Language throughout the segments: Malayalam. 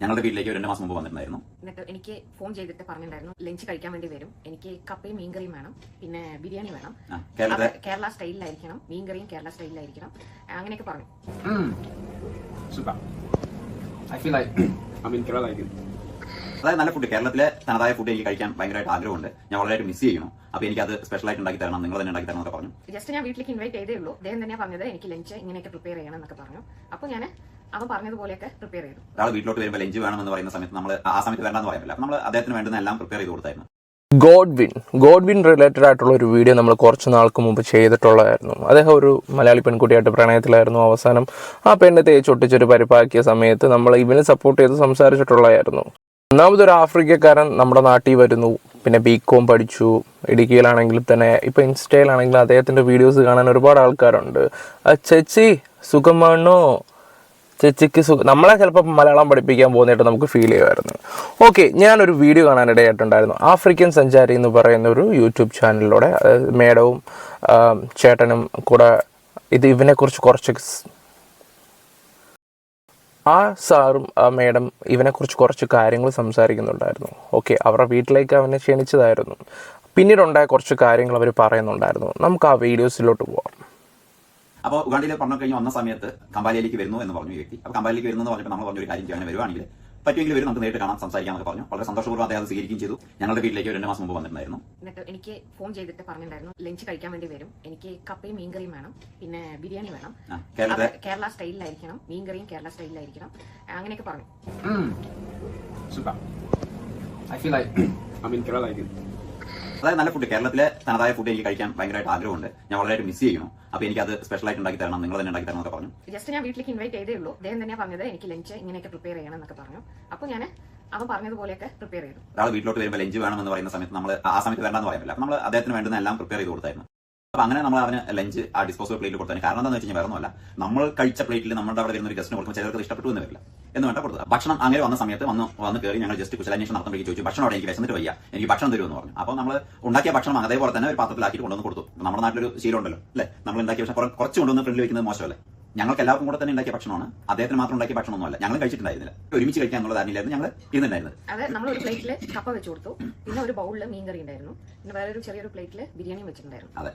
ഞങ്ങളുടെ വീട്ടിലേക്ക് ഒരു രണ്ട് മാസം മുമ്പ് വന്നിട്ടുണ്ടായിരുന്നു. എന്നിട്ട് എനിക്ക് ഫോൺ ചെയ്തിട്ട് പറഞ്ഞിട്ടുണ്ടായിരുന്നു ലഞ്ച് കഴിക്കാൻ വേണ്ടി വരും. എനിക്ക് കപ്പയും മീൻകറിയും വേണം. പിന്നെ ബിരിയാണി വേണം. കേരള സ്റ്റൈലിലായിരിക്കണം. മീൻകറിയും കേരള സ്റ്റൈലിലായിരിക്കണം. അങ്ങനെയൊക്കെ പറഞ്ഞു. Super. I feel like I'm in Kerala again. അതായത് നല്ല ഫുഡ് കേരളത്തിലെ തനതായ ഫുഡ് എനിക്ക് കഴിക്കാൻ ഭയങ്കരമായിട്ട് ആഗ്രഹമുണ്ട്. ഞാൻ വളരെയായിട്ട് മിസ് ചെയ്യണം അപ്പൊ എനിക്ക് അത് സ്പെഷ്യൽ ആയിട്ട് ഉണ്ടാക്കി തരണം നിങ്ങൾ തന്നെ ഉണ്ടാക്കി തരണം എന്നൊക്കെ പറഞ്ഞു. ജസ്റ്റ് ഞാൻ വീട്ടിലേക്ക് ഇൻവൈറ്റ് ചെയ്തേ ഉള്ളൂ. അദ്ദേഹം തന്നെയാണ് പറഞ്ഞത് എനിക്ക് ലഞ്ച് ഇങ്ങനെയൊക്കെ പ്രിപ്പയർ ചെയ്യണം എന്നൊക്കെ പറഞ്ഞു. അപ്പൊ ഞാൻ അവൻ പറഞ്ഞതുപോലെയൊക്കെ പ്രിപ്പയർ ചെയ്തു. ഒരാൾ വീട്ടിലോട്ട് വരുമ്പോൾ ലഞ്ച് വേണമെന്ന് പറയുന്ന സമയത്ത് നമ്മൾ ആ സമയത്ത് വേണ്ടെന്ന് പറയാൻ പറ്റില്ല. നമ്മൾ അദ്ദേഹത്തിന് വേണ്ടുന്ന എല്ലാം പ്രിപ്പയർ ചെയ്ത് കൊടുത്തായിരുന്നു. ഗോഡ്വിൻ. ഗോഡ്വിൻ റിലേറ്റഡ് ആയിട്ടുള്ള ഒരു വീഡിയോ നമ്മൾ കുറച്ച് നാൾക്ക് മുമ്പ് ചെയ്തിട്ടുള്ളതായിരുന്നു. അദ്ദേഹം ഒരു മലയാളി പെൺകുട്ടിയായിട്ട് പ്രണയത്തിലായിരുന്നു. അവസാനം ആ പെണ്ണെ തേച്ചൊട്ടിച്ചൊരു പരിപ്പാക്കിയ സമയത്ത് നമ്മൾ ഇവനെ സപ്പോർട്ട് ചെയ്ത് സംസാരിച്ചിട്ടുള്ളതായിരുന്നു. ഒന്നാമതൊരു ആഫ്രിക്കക്കാരൻ നമ്മുടെ നാട്ടിൽ വരുന്നു. പിന്നെ ബി കോം പഠിച്ചു. ഇടുക്കിയിലാണെങ്കിലും തന്നെ ഇപ്പൊ ഇൻസ്റ്റയിലാണെങ്കിലും അദ്ദേഹത്തിന്റെ വീഡിയോസ് കാണാൻ ഒരുപാട് ആൾക്കാരുണ്ട്. ചേച്ചി സുഖമാണോ ചേച്ചിക്ക് സുഖം നമ്മളെ ചിലപ്പോൾ മലയാളം പഠിപ്പിക്കാൻ പോകുന്നതായിട്ട് നമുക്ക് ഫീൽ ചെയ്യുമായിരുന്നു. ഓക്കെ ഞാനൊരു വീഡിയോ കാണാനിടയായിട്ടുണ്ടായിരുന്നു. ആഫ്രിക്കൻ സഞ്ചാരി എന്ന് പറയുന്ന ഒരു യൂട്യൂബ് ചാനലിലൂടെ മേഡവും ചേട്ടനും കൂടെ ഇത് ഇവനെക്കുറിച്ച് കുറച്ച് ആ സാറും ആ മേഡം ഇവനെക്കുറിച്ച് കുറച്ച് കാര്യങ്ങൾ സംസാരിക്കുന്നുണ്ടായിരുന്നു. ഓക്കെ അവരുടെ വീട്ടിലേക്ക് അവനെ ക്ഷണിച്ചതായിരുന്നു. പിന്നീടുണ്ടായ കുറച്ച് കാര്യങ്ങൾ അവർ പറയുന്നുണ്ടായിരുന്നു. നമുക്ക് ആ വീഡിയോസിലോട്ട് പോവാം. അപ്പോൾ ഉഗാണ്ടിയിൽ പറഞ്ഞു കഴിഞ്ഞ് വന്ന സമയത്ത് കമ്പാലയിലേക്ക് വരുന്നു എന്ന് പറഞ്ഞു ഈ വ്യക്തി. അപ്പോൾ കമ്പാലയിലേക്ക് വരുന്നു എന്ന് പറഞ്ഞപ്പോൾ നമ്മൾ പറഞ്ഞ ഒരു കാര്യം ചെയ്യാൻ വരുവാണെങ്കിൽ പറ്റുമെങ്കിൽ വരും നമുക്ക് നേരിട്ട് കാണാം സംസാരിക്കാമെന്നൊക്കെ പറഞ്ഞു. വളരെ സന്തോഷപൂർവം അദ്ദേഹം സ്വീകരിക്കും സ്വീകരിക്കുകയും ചെയ്തു. ഞങ്ങളുടെ വീട്ടിലേക്ക് ഒരു രണ്ട് മാസം മുമ്പ് വന്നിട്ടുണ്ടായിരുന്നു. എന്നിട്ട് എനിക്ക് ഫോൺ ചെയ്തിട്ട് പറഞ്ഞിട്ടുണ്ടായിരുന്നു ലഞ്ച് കഴിക്കാൻ വേണ്ടി വരും. എനിക്ക് കപ്പയും മീൻകറിയും വേണം. പിന്നെ ബിരിയാണി വേണം. കേരള സ്റ്റൈലിലായിരിക്കണം. മീൻകറിയും കേരള സ്റ്റൈലിലായിരിക്കണം. അങ്ങനെയൊക്കെ പറഞ്ഞു. I feel I I I'm Kerala like. അതായത് നല്ല ഫുഡ് കേരളത്തിലെ തനതായ ഫുഡ് എനിക്ക് കഴിക്കാൻ ഭയങ്കരമായിട്ട് ആഗ്രഹമുണ്ട്. ഞാൻ വളരെയായിട്ട് മിസ് ചെയ്യുന്നു. അപ്പൊ എനിക്ക് അത് സ്പെഷ്യലായിട്ട് ഉണ്ടാക്കി തരണം നിങ്ങൾ തന്നെ ഉണ്ടാക്കി തരണം എന്നൊക്കെ പറഞ്ഞു. ജസ്റ്റ് ഞാൻ വീട്ടിലേക്ക് ഇൻവൈറ്റ് ചെയ്തേ ഉള്ളൂ. അദ്ദേഹം തന്നെയാണ് പറഞ്ഞത് എനിക്ക് ലഞ്ച് ഇങ്ങനെയൊക്കെ പ്രിപ്പയർ ചെയ്യണം എന്നൊക്കെ പറഞ്ഞു. അപ്പൊ ഞാൻ അവൻ പറഞ്ഞതുപോലെയൊക്കെ പ്രിപ്പയർ ചെയ്തു. ഒരാൾ വീട്ടിലോട്ട് വരുമ്പോൾ ലഞ്ച് വേണമെന്ന് പറയുന്ന സമയത്ത് നമ്മൾ ആ സമയത്ത് വേണ്ടെന്ന് പറയാൻ പറ്റില്ല. നമ്മൾ അദ്ദേഹത്തിന് വേണ്ടുന്ന എല്ലാം പ്രിപ്പയർ ചെയ്ത് കൊടുത്തായിരുന്നു. അപ്പൊ അങ്ങനെ നമ്മൾ അവന് ലഞ്ച് ആ ഡിസ്പോസബിൾ പ്ലേറ്റിൽ കൊടുത്തതിന് കാരണം എന്താണെന്ന് വെച്ച് കഴിഞ്ഞാൽ വേറെ നമ്മൾ കഴിച്ച പ്ലേറ്റിൽ നമ്മുടെ അവിടെ വരുന്ന ഒരു ഗസ്റ്റിന് കൊടുക്കുമ്പോൾ ചിലർക്ക് ഇഷ്ടപ്പെട്ടു എന്ന് വരില്ല. എന്ന് വേണ്ട കൊടുത്തത്. ഭക്ഷണം അങ്ങനെ വന്ന സമയത്ത് വന്ന് വന്ന് കയറി ഞങ്ങൾ ജസ്റ്റ് കുശലാന്വേഷണം നടത്തുമ്പോഴേക്ക് ചോദിച്ചു ഭക്ഷണം അവിടെ എനിക്ക് വിശന്നിട്ട് വയ്യ. എനിക്ക് ഭക്ഷണം തരുമെന്ന് പറഞ്ഞു. അപ്പോൾ നമ്മൾ ഉണ്ടാക്കിയ ഭക്ഷണം അതേപോലെ തന്നെ ഒരു പാത്രത്തിലാക്കി കൊണ്ടുവന്ന് കൊടുത്തു. നമ്മുടെ നാട്ടിലൊരു ശീലമുണ്ടല്ലോ അല്ലേ? നമ്മൾ ഉണ്ടാക്കിയ ഭക്ഷണം കുറച്ച് കൊണ്ടുവന്ന് ഫ്രണ്ടിൽ വെക്കുന്നത് മോശമല്ലേ? ഞങ്ങൾക്ക് എല്ലാവർക്കും കൂടെ തന്നെ ഉണ്ടാക്കിയ ഭക്ഷണമാണ്. അദ്ദേഹത്തിന് മാത്രം ഉണ്ടാക്കിയ ഭക്ഷണമൊന്നുമല്ല. ഞങ്ങൾ കഴിച്ചിട്ടുണ്ടായിരുന്നില്ല. ഒരുമിച്ച് കഴിക്കാൻ എന്നുള്ള ധാരണയിലായിരുന്നു ഞങ്ങൾ ഇരുന്നുണ്ടായിരുന്നത് അതെ നമ്മൾ ഒരു പ്ലേറ്റിൽ കപ്പ വെച്ച് കൊടുത്തു. പിന്നെ ഒരു ബൗളിൽ മീൻകറി ഉണ്ടായിരുന്നു. പിന്നെ വേറെ ഒരു ചെറിയൊരു പ്ലേറ്റിൽ ബിരിയാണി വെച്ചിട്ടുണ്ടായിരുന്നു. അതെ.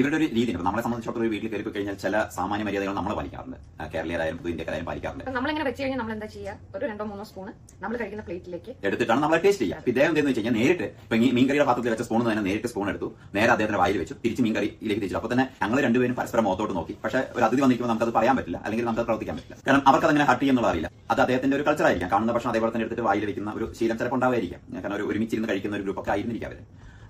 ഇവരുടെ ഒരു രീതി നമ്മളെ സംബന്ധിച്ചിടത്തോളം ഒരു വീട്ടിൽ കയറി കഴിഞ്ഞാൽ ചില സാമാന്യ മര്യാദകൾ നമ്മൾ പാലിക്കാറുണ്ട്. കേരളീയരായാലും പുതു ഇന്ത്യക്കാരായാലും പാലിക്കാറുണ്ട്. നമ്മൾ നമ്മളിങ്ങനെ വെച്ച് കഴിഞ്ഞാൽ നമ്മൾ എന്താ ചെയ്യുക ഒരു രണ്ടോ മൂന്നോ സ്പൂണ് നമ്മൾ കഴിക്കുന്ന പ്ലേറ്റിലേക്ക് എടുത്തിട്ടാണ് നമ്മൾ ടേസ്റ്റ് ചെയ്യുക. ഇദ്ദേഹം എന്താണെന്ന് വെച്ച് കഴിഞ്ഞാൽ നേരിട്ട് ഇപ്പൊ മീൻകറിയുടെ പാത്രത്തിൽ വെച്ച സ്പൂൺ തന്നെ നേരിട്ട് സ്പൂൺ എടുത്തു. നേരെ അദ്ദേഹത്തിന്റെ വായിൽ വെച്ചു. തിരിച്ച് മീൻകറിയിലേക്ക് തിരിച്ചു അപ്പൊ തന്നെ ഞങ്ങൾ രണ്ടുപേരും പരസ്പരം മുഖത്തോട്ട് നോക്കി. പക്ഷേ ഒരു അതിഥി വന്നിരിക്കുമ്പോൾ നമുക്കത് പറയാൻ പറ്റില്ല അല്ലെങ്കിൽ നമുക്ക് പ്രവർത്തിക്കാൻ പറ്റില്ല. കാരണം അവർക്ക് അതങ്ങനെ ഹട്ട് ചെയ്യുന്നുള്ള അറിയില്ല. അത് അദ്ദേഹത്തിന്റെ ഒരു കൾച്ചർ ആയിരിക്കാം. കാണുന്ന ഭക്ഷണം അതേപോലെ തന്നെ എടുത്തിട്ട് വായിൽ വെക്കുന്ന ഒരു ശീലം ചിലപ്പോൾ ഞാൻ കാരണം ഒരു ഒരുമിച്ചിരുന്ന് കഴിക്കുന്ന ഒരു ഗ്രൂപ്പൊക്കെ ആയിരുന്നിരിക്കാം അവർ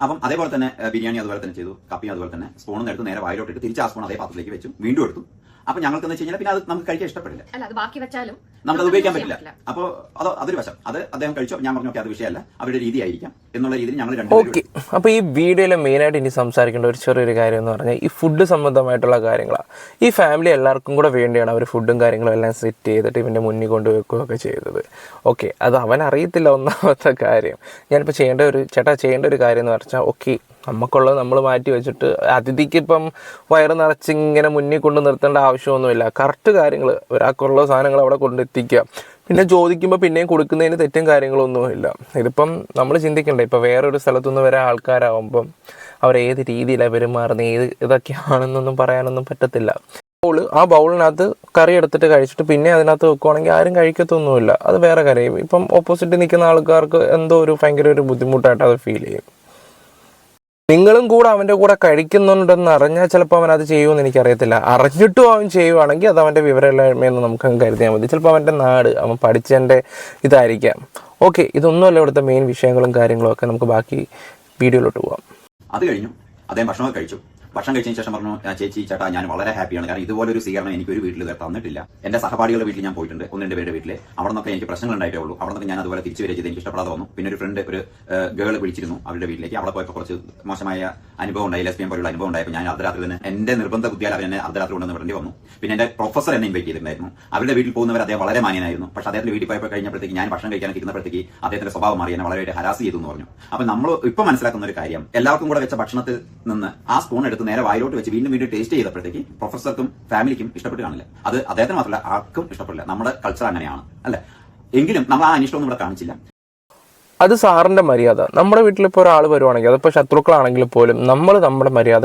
അപ്പം അതേപോലെ തന്നെ ബിരിയാണി അതുപോലെ തന്നെ ചെയ്തു കപ്പിയും അതുപോലെ തന്നെ സ്പൂണും എടുത്ത് നേരെ വായിലോട്ടിട്ട് തിരിച്ച് ആ സ്പൂൺ അതേ പാത്രത്തിലേക്ക് വെച്ചു വീണ്ടും എടുത്തു. അപ്പൊ ഞങ്ങൾക്ക് എന്ന് വെച്ച് കഴിഞ്ഞാൽ പിന്നെ അത് നമുക്ക് കഴിക്കാൻ ഇഷ്ടപ്പെടില്ല. അല്ല അത് ബാക്കി വെച്ചാലും നമുക്കത് ഉപയോഗിക്കാൻ പറ്റില്ല. അപ്പോൾ അത് അതൊരു വശം. അത് അദ്ദേഹം കഴിച്ചോ? ഞാൻ പറഞ്ഞു ഓക്കെ അത് വിഷയമല്ല. അവരുടെ രീതിയായിരിക്കാം എന്നുള്ള രീതിയിൽ ഞങ്ങൾ രണ്ടുപേരും ഓക്കെ. അപ്പോൾ ഈ വീഡിയോയിൽ മെയിനായിട്ട് ഇനി സംസാരിക്കേണ്ട ഒരു ചെറിയൊരു കാര്യം എന്ന് പറഞ്ഞാൽ ഈ ഫുഡ് സംബന്ധമായിട്ടുള്ള കാര്യങ്ങളാണ് ഈ ഫാമിലി എല്ലാവർക്കും കൂടെ വേണ്ടിയാണ് അവർ ഫുഡും കാര്യങ്ങളും എല്ലാം സെറ്റ് ചെയ്തിട്ട് ഇവന്റെ മുന്നിൽ കൊണ്ട് ഒക്കെ ചെയ്തത്. ഓക്കെ. അത് അവൻ അറിയത്തില്ല ഒന്നാമത്തെ കാര്യം. ഞാനിപ്പോൾ ചെയ്യേണ്ട ഒരു ചേട്ടാ ചെയ്യേണ്ട ഒരു കാര്യം എന്ന് പറഞ്ഞാൽ ഓക്കെ നമുക്കുള്ളത് നമ്മൾ മാറ്റി വെച്ചിട്ട് അതിഥിക്ക് ഇപ്പം വയറ് നിറച്ച് ഇങ്ങനെ മുന്നിൽ കൊണ്ട് നിർത്തേണ്ട ആവശ്യമൊന്നുമില്ല. കറക്റ്റ് കാര്യങ്ങൾ ഒരാൾക്കുള്ള സാധനങ്ങൾ അവിടെ കൊണ്ടെത്തിക്കുക പിന്നെ ചോദിക്കുമ്പോൾ പിന്നെയും കൊടുക്കുന്നതിന് തെറ്റും കാര്യങ്ങളൊന്നുമില്ല. ഇതിപ്പം നമ്മൾ ചിന്തിക്കണ്ടേ ഇപ്പം വേറൊരു സ്ഥലത്തുനിന്ന് വരെ ആൾക്കാരാവുമ്പം അവർ ഏത് രീതിയിലാണ് പെരുമാറുന്നത് ഏത് ഇതൊക്കെയാണെന്നൊന്നും പറയാനൊന്നും പറ്റത്തില്ല. ബൗൾ ആ ബൗളിനകത്ത് കറി എടുത്തിട്ട് കഴിച്ചിട്ട് പിന്നെ അതിനകത്ത് വെക്കുവാണെങ്കിൽ ആരും കഴിക്കത്തൊന്നുമില്ല. അത് വേറെ കാര്യം. ഇപ്പം ഓപ്പോസിറ്റ് നിൽക്കുന്ന ആൾക്കാർക്ക് എന്തോ ഒരു ഭയങ്കര ഒരു ബുദ്ധിമുട്ടായിട്ട് അത് ഫീൽ ചെയ്യും. നിങ്ങളും കൂടെ അവന്റെ കൂടെ കഴിക്കുന്നുണ്ടെന്ന് അറിഞ്ഞാൽ ചിലപ്പോൾ അവൻ അത് ചെയ്യുമെന്ന് എനിക്കറിയത്തില്ല. അറിഞ്ഞിട്ടും അവൻ ചെയ്യുവാണെങ്കിൽ അത് അവന്റെ വിവരമില്ലായ്മയെന്ന് നമുക്ക് കരുതിയാൽ മതി. ചിലപ്പോൾ അവന്റെ നാട് അവൻ പഠിച്ചതിന്റെ ഇതായിരിക്കാം. ഓക്കെ ഇതൊന്നുമല്ല ഇവിടുത്തെ മെയിൻ വിഷയങ്ങളും കാര്യങ്ങളും ഒക്കെ നമുക്ക് ബാക്കി വീഡിയോയിലോട്ട് പോവാം. അത് കഴിഞ്ഞു. അദ്ദേഹം ഭക്ഷണമൊക്കെ കഴിച്ചു. ഭക്ഷണം കഴിച്ചതിന് ശേഷം പറഞ്ഞു "ആ, ചേച്ചി ചേട്ടാ ഞാൻ വളരെ ഹാപ്പിയാണ് കാരണം ഇതുപോലെ ഒരു സ്വീകരണം എനിക്ക് ഒരു വീട്ടിൽ തന്നിട്ടില്ല. എന്റെ സഹപാഠികളുടെ വീട്ടിൽ ഞാൻ പോയിട്ടുണ്ട് ഒന്ന് രണ്ട് പേരുടെ വീട്ടിൽ അവിടെ നിന്നൊക്കെ എനിക്ക് പ്രശ്നങ്ങൾ ഉണ്ടായിട്ടേ ഉള്ളൂ. അവിടെ നിന്ന് ഞാൻ അതുപോലെ തിരിച്ചു വരെ ചെയ്ത്. എനിക്ക് ഇഷ്ടപ്പെടാതെ വന്നു. പിന്നെ ഒരു ഫ്രണ്ട് ഒരു ഗേൾ വിളിച്ചിരുന്നു അവരുടെ വീട്ടിലേക്ക്. അവിടെ പോയപ്പോൾ കുറച്ച് മോശമായ അനുഭവം ഉണ്ടായി ലെസ്ബിയൻ പോലുള്ള അനുഭവം ഉണ്ടായപ്പോൾ ഞാൻ അർദ്ധരാത്രി തന്നെ എന്റെ നിർബന്ധ ബുദ്ധിയാൽ അവർ എന്നെ അർദ്ധരാത്രി കൊണ്ടുവന്ന് വേണ്ടി വന്നു. പിന്നെ എന്റെ പ്രൊഫസർ എന്നെ ഇൻവൈറ്റ് ചെയ്തിട്ടുണ്ടായിരുന്നു. അവരുടെ വീട്ടിൽ പോകുന്നവർ അദ്ദേഹം വളരെ മാന്യനായിരുന്നു. പക്ഷെ അദ്ദേഹത്തിന്റെ വീട്ടിൽ പോയപ്പോൾ കഴിഞ്ഞപ്പോഴത്തേക്ക് ഞാൻ ഭക്ഷണം കഴിക്കാൻ ഇരിക്കുന്നപ്പോഴത്തേക്ക് അദ്ദേഹത്തിന്റെ സ്വഭാവം മാറി. എന്നെ വളരെ ഹരാസ് ചെയ്തു എന്ന് പറഞ്ഞു. അപ്പൊ നമ്മൾ ഇപ്പൊ മനസ്സിലാക്കുന്ന ഒരു കാര്യം എല്ലാവർക്കും കൂടെ വെച്ച ഭക്ഷണത്തിൽ നിന്ന് ആ സ്പൂൺ എടുത്ത് നേരെ വായിലോട്ട് വെച്ച് വീണ്ടും വീണ്ടും ടേസ്റ്റ് ചെയ്തപ്പോഴത്തേക്ക് പ്രൊഫസർക്കും ഫാമിലിക്കും ഇഷ്ടപ്പെട്ട് കാണില്ല. അത് അദ്ദേഹത്തിന് മാത്രമല്ല ആർക്കും ഇഷ്ടപ്പെടില്ല. നമ്മുടെ കൾച്ചർ അങ്ങനെയാണ് അല്ലെ? എങ്കിലും നമ്മൾ ആ അനിഷ്ടമൊന്നും ഇവിടെ കാണിച്ചില്ല. അത് സാറിന്റെ മര്യാദ. നമ്മുടെ വീട്ടിലിപ്പോൾ ഒരാൾ വരുവാണെങ്കിൽ അതിപ്പോൾ ശത്രുക്കളാണെങ്കിൽ പോലും നമ്മൾ നമ്മുടെ മര്യാദ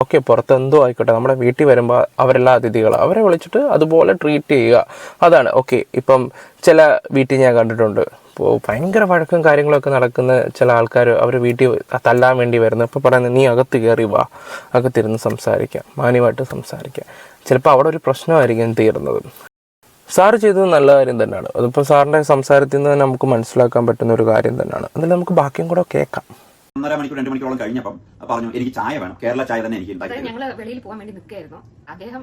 ഓക്കെ പുറത്ത് എന്തോ ആയിക്കോട്ടെ നമ്മുടെ വീട്ടിൽ വരുമ്പോൾ അവരെല്ലാം അതിഥികളാണ് അവരെ വിളിച്ചിട്ട് അതുപോലെ ട്രീറ്റ് ചെയ്യുക. അതാണ്. ഓക്കെ ഇപ്പം ചില വീട്ടിൽ ഞാൻ കണ്ടിട്ടുണ്ട്. ഇപ്പോൾ ഭയങ്കര വഴക്കും കാര്യങ്ങളൊക്കെ നടക്കുന്ന ചില ആൾക്കാർ അവർ വീട്ടിൽ തല്ലാൻ വേണ്ടി വരുന്നു ഇപ്പോൾ പറയുന്നത് നീ അകത്ത് കയറി വാ അകത്തിരുന്ന് സംസാരിക്കാം മാന്യമായിട്ട് സംസാരിക്കാം. ചിലപ്പോൾ അവിടെ ഒരു പ്രശ്നമായിരിക്കും തീർന്നത് സാറ് ചെയ്തത് നല്ല കാര്യം തന്നെയാണ്. അതിപ്പോൾ സാറിന്റെ സംസാരത്തിൽ നിന്ന് നമുക്ക് മനസ്സിലാക്കാൻ പറ്റുന്ന ഒരു കാര്യം തന്നെയാണ്. അതിൽ നമുക്ക് ബാക്കിയും കൂടെ കേൾക്കാം. ഒന്നര മണിക്കൂർ രണ്ട് മണിക്കൂറോളം കഴിഞ്ഞപ്പം പറഞ്ഞു എനിക്ക് ചായ വേണം. കേരള ചായ തന്നെ എനിക്ക് ഞങ്ങൾ വെളിയിൽ പോകാൻ വേണ്ടി നിൽക്കുകയായിരുന്നു. അദ്ദേഹം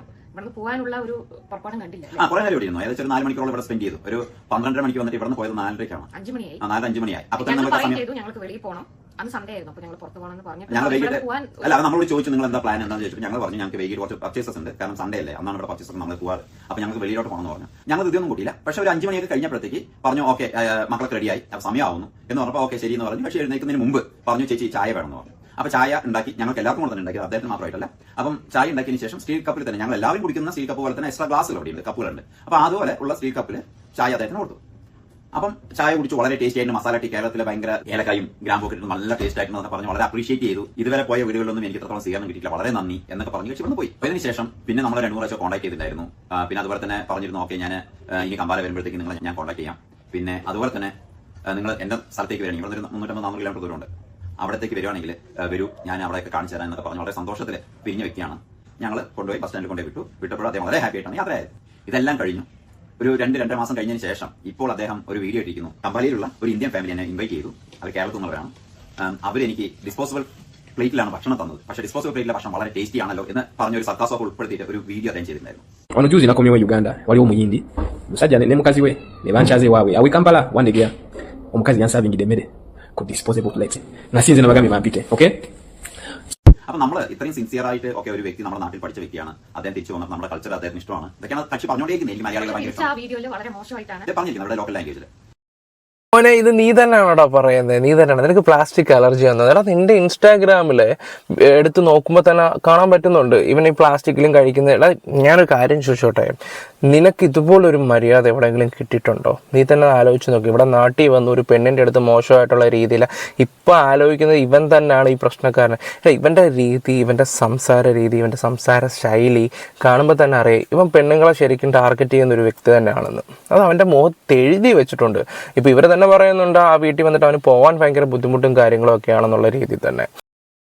പോകാനുള്ള ഒരു പുറപ്പാടും കണ്ടില്ല ആ കുറെ നേരം ഏകദേശം ഒരു നാല് മണിക്കൂറോളം ഇവിടെ സ്പെൻഡ് ചെയ്തു. ഒരു പന്ത്രണ്ടര മണിക്ക് വന്നിട്ട് ഇവിടെ പോയത് നാലരയ്ക്കാണ് അഞ്ചു മണിയായി. ആ നാല് അഞ്ച് മണിയായി. അപ്പൊ തന്നെ ഞങ്ങൾ നമുക്ക് പറയും സമയം ചെയ്തു ഞങ്ങൾക്ക് വെളിയിൽ പോകണം അന്ന് സൺഡേ ആയിരുന്നു. അപ്പൊ ഞങ്ങൾ പുറത്ത് പോകണമെന്ന് പറഞ്ഞു ഞങ്ങൾ ഇവിടെ വൈകിട്ട് പോകാൻ അല്ല അത് നമ്മളോട് ചോദിച്ചു നിങ്ങൾ എന്താ പ്ലാൻ എന്താണെന്ന് ചോദിച്ചു ഞങ്ങൾ പറഞ്ഞു ഞങ്ങൾക്ക് വൈകിട്ട് കുറച്ച് പർച്ചേസസ് ഉണ്ട്. കാരണം സൺഡേ അല്ലേ? അന്നാണ് ഇവിടെ പർച്ചേസസ് നമ്മൾ പോകാറ് അപ്പൊ ഞങ്ങൾക്ക് വെളിയിലോട്ട് പോകണമെന്ന് പറഞ്ഞു. ഞങ്ങൾ ഇതൊന്നും കൂട്ടിയില്ല. പക്ഷെ ഒരു അഞ്ച് മണിയൊക്കെ കഴിഞ്ഞപ്പോഴത്തേക്ക് പറഞ്ഞു ഓക്കെ മക്കളൊക്കെ റെഡിയായി സമയമാവുന്നു. എന്ന് പറഞ്ഞപ്പോൾ ഓക്കെ ശരി എന്ന് പറഞ്ഞു. പക്ഷേ എഴുന്നേക്കുന്നതിന് മുമ്പ് പറഞ്ഞു ചേച്ചി ചായ വേണമെന്ന് പറഞ്ഞു. അപ്പൊ ചായ ഉണ്ടാക്കി ഞങ്ങൾക്ക് എല്ലാവർക്കും കൂടെ തന്നെ ഉണ്ടാക്കി. അദ്ദേഹത്തിന് മാത്രമായിട്ടല്ല. അപ്പം ചായ ഉണ്ടാക്കിയതിന് ശേഷം സ്റ്റീൽ കപ്പിൽ തന്നെ ഞങ്ങൾ എല്ലാവരും കുടിക്കുന്ന സ്റ്റീൽ കപ്പ് പോലെ തന്നെ എക്സ്ട്രാ ഗ്ലാസ്സുകൾ അവിടെ ഉണ്ട് കപ്പുകളുണ്ട്. അപ്പൊ അതുപോലെ ഉള്ള സ്റ്റീൽ കപ്പിൽ ചായ അദ്ദേഹത്തിന് കൊടുത്തു. അപ്പം ചായ കുടിച്ച് വളരെ ടേസ്റ്റ് ആയിട്ട് മസാല ടീ കേരളത്തിലെ ഭയങ്കര ഏലക്കായും ഗ്രാമ്പും നല്ല ടേസ്റ്റ് ആയിട്ട് പറഞ്ഞ് വളരെ അപ്രീഷിയേറ്റ് ചെയ്തു. ഇതുവരെ പോയ വീടുകളിലൊന്നും എനിക്ക് ഇത്രത്തോളം സ്വീകരണം കിട്ടിയില്ല വളരെ നന്ദി എന്നൊക്കെ പറഞ്ഞു വെച്ച് ഇവിടെ പോയി. അതിന് ശേഷം പിന്നെ നമ്മൾ രണ്ടു പ്രാവശ്യം കോൺടാക്ട് ചെയ്തിട്ടുണ്ടായിരുന്നു. പിന്നെ അതുപോലെ തന്നെ പറഞ്ഞിരുന്നു ഓക്കെ ഞാൻ ഇനി കമ്പാല വരുമ്പോഴത്തേക്ക് നിങ്ങൾ ഞാൻ കോൺടാക്ട് ചെയ്യാം. പിന്നെ അതുപോലെ തന്നെ നിങ്ങൾ എന്റെ സ്ഥലത്തേക്ക് വരണം ഇവിടെ മുന്നൂറ്റമ്പത് നാനൂറ് കിലോമീറ്റർ ദൂരമുണ്ട്. അവിടത്തേക്ക് വരുവാണെങ്കിൽ വരൂ ഞാൻ അവിടെയൊക്കെ കാണിച്ചു തരാം എന്നൊക്കെ പറഞ്ഞ് വളരെ സന്തോഷത്തിൽ പിരിഞ്ഞ വ്യക്തിയാണ് ഞങ്ങൾ കൊണ്ടുപോയി ബസ് സ്റ്റാൻഡിൽ കൊണ്ടുപോയി വിട്ടു. വിട്ടപ്പോൾ അദ്ദേഹം വളരെ ഹാപ്പി ആയിട്ടാണ് യാത്രയായത്. ഇതെല്ലാം കഴിഞ്ഞു. ഒരു രണ്ട് രണ്ടര മാസം കഴിഞ്ഞതിന് ശേഷം ഇപ്പോൾ അദ്ദേഹം ഒരു വീഡിയോ ഇട്ടിരിക്കുന്നു. കമ്പാലിയിലുള്ള ഒരു ഇന്ത്യൻ ഫാമിലി എന്നെ ഇൻവൈറ്റ് ചെയ്തു. അവർ കേരളത്തിൽ നിന്നുള്ളവരാണ്. അവരെനിക്ക് ഡിസ്പോസിബിൾ പ്ലേറ്റിലാണ് ഭക്ഷണം തന്നത്. പക്ഷേ ഡിസ്പോസിബിൾ പ്ലേറ്റിലെ ഭക്ഷണം വളരെ ടേസ്റ്റി ആണല്ലോ എന്ന് പറഞ്ഞ ഒരു സോഫ് ഉൾപ്പെടുത്തിയിട്ട് ഒരു വീഡിയോ അദ്ദേഹം ചെയ്തിട്ടുണ്ടായിരുന്നു. Wano juzi nakomyewo uganda waliwo omuyindi musajja ne mukazi we ne bankyaze ewaabwe awe kampala wandegeya omukazi yansabingidde emmere. Ku disposable plate nga sinze nabagambye bampite okay അപ്പൊ നമ്മൾ ഇത്രയും സിൻസിയർ ആയിട്ട് ഒക്കെ ഒരു വ്യക്തി നമ്മുടെ നാട്ടിൽ പഠിച്ച വ്യക്തിയാണ്. അദ്ദേഹം തിരിച്ചു വന്നത് നമ്മുടെ കൾച്ചർ അദ്ദേഹത്തിന് ഇഷ്ടമാണ്. ഇതൊക്കെയാണ് കക്ഷി പറഞ്ഞുകൊണ്ടേയിരിക്കുന്നത്. മലയാളികൾ മലയാളികളെ ഭയങ്കര തിരിച്ച് ആ വളരെ മോശമായിട്ടാണ് ഇത് പറഞ്ഞിരിക്കുന്നത് നമ്മുടെ ലോക്കൽ ലാംഗ്വേജിൽ മോനെ ഇത് നീ തന്നെയാണോടാ പറയുന്നത് നീ തന്നെയാണ്. നിനക്ക് പ്ലാസ്റ്റിക് അലർജി വന്നത് അതായത് നിന്റെ ഇൻസ്റ്റാഗ്രാമിൽ എടുത്ത് നോക്കുമ്പോൾ തന്നെ കാണാൻ പറ്റുന്നുണ്ട്. ഇവൻ ഈ പ്ലാസ്റ്റിക്കിലും കഴിക്കുന്ന ഞാനൊരു കാര്യം ചോദിച്ചോട്ടെ. നിനക്ക് ഇതുപോലൊരു മര്യാദ എവിടെയെങ്കിലും കിട്ടിയിട്ടുണ്ടോ? നീ തന്നെ ആലോചിച്ച് നോക്കി. ഇവിടെ നാട്ടിൽ വന്ന് ഒരു പെണ്ണിന്റെ അടുത്ത് മോശമായിട്ടുള്ള രീതിയിൽ ഇപ്പം ആലോചിക്കുന്നത് ഇവൻ തന്നെയാണ് ഈ പ്രശ്നക്കാരൻ. ഇവന്റെ രീതി ഇവന്റെ സംസാര രീതി ഇവന്റെ സംസാര ശൈലി കാണുമ്പോൾ തന്നെ അറിയാം. ഇവൻ പെണ്ണുങ്ങളെ ശരിക്കും ടാർഗറ്റ് ചെയ്യുന്ന ഒരു വ്യക്തി തന്നെയാണെന്ന്. അത് അവന്റെ മുഖത്ത് എഴുതി വെച്ചിട്ടുണ്ട്. ഇപ്പോൾ ഇവരെ തന്നെ പറയുന്നുണ്ട് ആ വീട്ടിൽ വന്നിട്ട് അവന് പോകാൻ ഭയങ്കര ബുദ്ധിമുട്ടും കാര്യങ്ങളും ഒക്കെ ആണെന്നുള്ള രീതിയിൽ തന്നെ.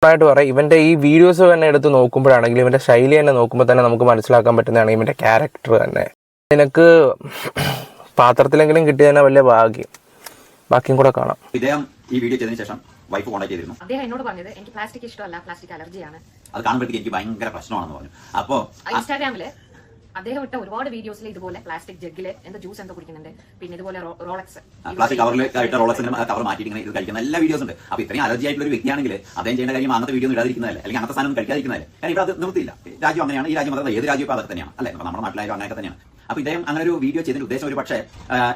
ആയിട്ട് പറയാം ഇവന്റെ ഈ വീഡിയോസ് തന്നെ എടുത്ത് നോക്കുമ്പോഴാണെങ്കിലും ഇവന്റെ ശൈലി തന്നെ നോക്കുമ്പോൾ തന്നെ നമുക്ക് മനസ്സിലാക്കാൻ പറ്റുന്നതാണ് ഇവന്റെ ക്യാരക്ടർ തന്നെ. നിനക്ക് പാത്രത്തിലെങ്കിലും കിട്ടിയ തന്നെ വലിയ ഭാഗ്യം. ബാക്കിയും കൂടെ കാണാം. ഇദ്ദേഹം ഈ വീഡിയോ ചെയ്തതിനു ശേഷം വൈഫ് കോൺടാക്ട് ചെയ്തിരുന്നു. അദ്ദേഹം എന്നോട് പറഞ്ഞത് എനിക്ക് പ്ലാസ്റ്റിക് ഇഷ്ടമല്ല പ്ലാസ്റ്റിക് അലർജിയാണ് അത് കാണുമ്പോഴത്തേക്ക് എനിക്ക് ഭയങ്കര പ്രശ്നമാണെന്ന് പറഞ്ഞു. അപ്പോ ഇൻസ്റ്റാഗ്രാമിൽ അദ്ദേഹം ഇട്ട ഒരുപാട് വീഡിയോസിൽ ഇതുപോലെ പ്ലാസ്റ്റിക് ജഗ്ഗിൽ എന്താ ജ്യൂസ് എന്തോ കുടിക്കുന്നുണ്ട്. പിന്നെ ഇതുപോലെ റോളക്സ് പ്ലാസ്റ്റിക് കവറിൽ ആയിട്ട് റോളക്സിന്റെ കവർ മാറ്റിയിട്ട് ഇങ്ങനെ ഇത് കഴിക്കുന്ന എല്ലാ വീഡിയോസ് ഉണ്ട്. അപ്പൊ ഇത്രയും അലർജി ആയിട്ടുള്ള ഒരു വ്യക്തിയാണെങ്കിൽ അദ്ദേഹം ചെയ്യേണ്ട കാര്യം അന്നത്തെ വീഡിയോ ഇടാതിരിക്കുന്നതല്ലേ? അല്ലെങ്കിൽ അന്നത്തെ സാധനം കഴിക്കാതിരിക്കുന്നതല്ലേ? കാരണം ഇവിടെ അത് നിർത്തിയില്ല രാജ്യം അങ്ങനെയാണ്. ഈ രാജ്യം അതായത് ഏത് രാജ്യം അതൊക്കെ തന്നെയാണ്. അല്ലെ? നമ്മുടെ നാട്ടിലായാലും അങ്ങനെയൊക്കെ തന്നെയാണ്. അപ്പൊ ഇദ്ദേഹം അങ്ങനെ ഒരു വീഡിയോ ചെയ്തതിന്റെ ഉദ്ദേശം ഒരു പക്ഷേ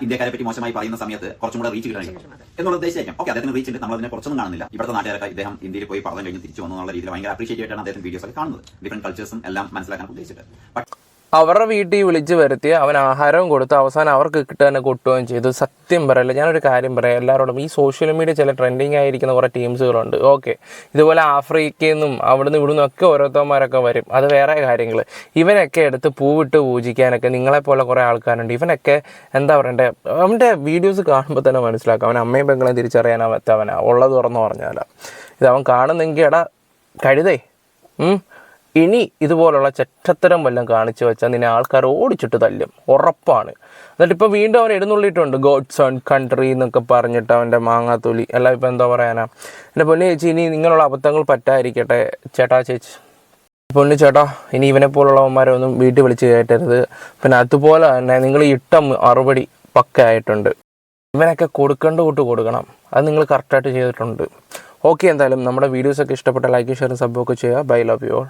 ഇന്ത്യക്കാരെ പറ്റി മോശമായി പറയുന്ന സമയത്ത് കുറച്ചും കൂടെ റീച്ച് കിട്ടണം. എന്നുള്ള ഉദ്ദേശിച്ചായിരിക്കും ഓക്കെ അദ്ദേഹത്തിന് റീച്ച് ഉണ്ട്. നമ്മൾ അതിനെ കുറച്ചൊന്നും കാണുന്നില്ല. ഇവിടുത്തെ നാട്ടുകാരൊക്കെ ഇദ്ദേഹം ഇന്ത്യയിൽ പോയി പഠനം കഴിഞ്ഞ് തിരിച്ചു വന്നു എന്നുള്ള രീതിയിൽ ഭയങ്കര അപ്രീഷിയേറ്റ് ആയിട്ടാണ് അദ്ദേഹം വീഡിയോസ് ഒക്കെ കാണുന്നത്. ഡിഫറെന്റ് കൾച്ചേഴ്സും എല്ലാം മനസ്സിലാക്കാൻ ഉദ്ദേശിച്ചിട്ട്. അവരുടെ വീട്ടിൽ വിളിച്ച് വരുത്തി അവൻ ആഹാരവും കൊടുത്ത് അവസാനം അവർക്ക് കിട്ടുക തന്നെ കൊട്ടുകയും ചെയ്തു. സത്യം പറയല്ല ഞാനൊരു കാര്യം പറയാം. എല്ലാവരോടും ഈ സോഷ്യൽ മീഡിയ ചില ട്രെൻഡിങ് ആയിരിക്കുന്ന കുറേ ടീംസുകളുണ്ട് ഓക്കെ ഇതുപോലെ ആഫ്രിക്കയിൽ നിന്നും അവിടുന്ന് ഇവിടുന്ന് ഒക്കെ ഓരോരുത്തന്മാരൊക്കെ വരും. അത് വേറെ കാര്യങ്ങൾ. ഇവനൊക്കെ എടുത്ത് പൂവിട്ട് പൂജിക്കാനൊക്കെ നിങ്ങളെപ്പോലെ കുറേ ആൾക്കാരുണ്ട്. ഇവനൊക്കെ എന്താ പറയണ്ടേ അവന്റെ വീഡിയോസ് കാണുമ്പോൾ തന്നെ മനസ്സിലാക്കാം. അവൻ അമ്മയും പെങ്ങളെയും തിരിച്ചറിയാനാവാത്തവനാ ഉള്ളത് തുറന്നു പറഞ്ഞാലാ. ഇത് അവൻ കാണുന്നെങ്കിൽ എടാ കഴുതേ. ഇനി ഇതുപോലുള്ള ചെറ്റത്തരം വല്ലതും കാണിച്ചു വെച്ചാൽ നിന്നെ ആൾക്കാർ ഓടിച്ചിട്ട് തല്ലും. ഉറപ്പാണ്. എന്നിട്ട് ഇപ്പോൾ വീണ്ടും അവൻ എഴുന്നള്ളിയിട്ടുണ്ട്. ഗോഡ്സ് ഓൺ കൺട്രി എന്നൊക്കെ പറഞ്ഞിട്ട് അവന്റെ മാങ്ങാത്തൊലി. അല്ല ഇപ്പം എന്താ പറയാനാ? എന്റെ പൊന്നു ചേച്ചി ഇനി നിങ്ങളുള്ള അബദ്ധങ്ങൾ പറ്റായിരിക്കട്ടെ ചേട്ടാ ചേച്ചി. പൊന്നു ചേട്ടാ ഇനി ഇവനെ പോലുള്ളവന്മാരെ ഒന്നും വീട്ടിൽ വിളിച്ച് കയറ്റരുത്. പിന്നെ അതുപോലെ തന്നെ നിങ്ങൾ ഇട്ട മറുപടി പക്ക ആയിട്ടുണ്ട്. ഇവനൊക്കെ കൊടുക്കേണ്ട കൂട്ട് കൊടുക്കണം. അത് നിങ്ങൾ കറക്റ്റായിട്ട് ചെയ്തിട്ടുണ്ട്. ഓക്കെ എന്തായാലും നമ്മുടെ വീഡിയോസൊക്കെ ഇഷ്ടപ്പെട്ട ലൈക്ക് ഷെയർ സബ്ബൊക്കെ ചെയ്യുക. Bye love you all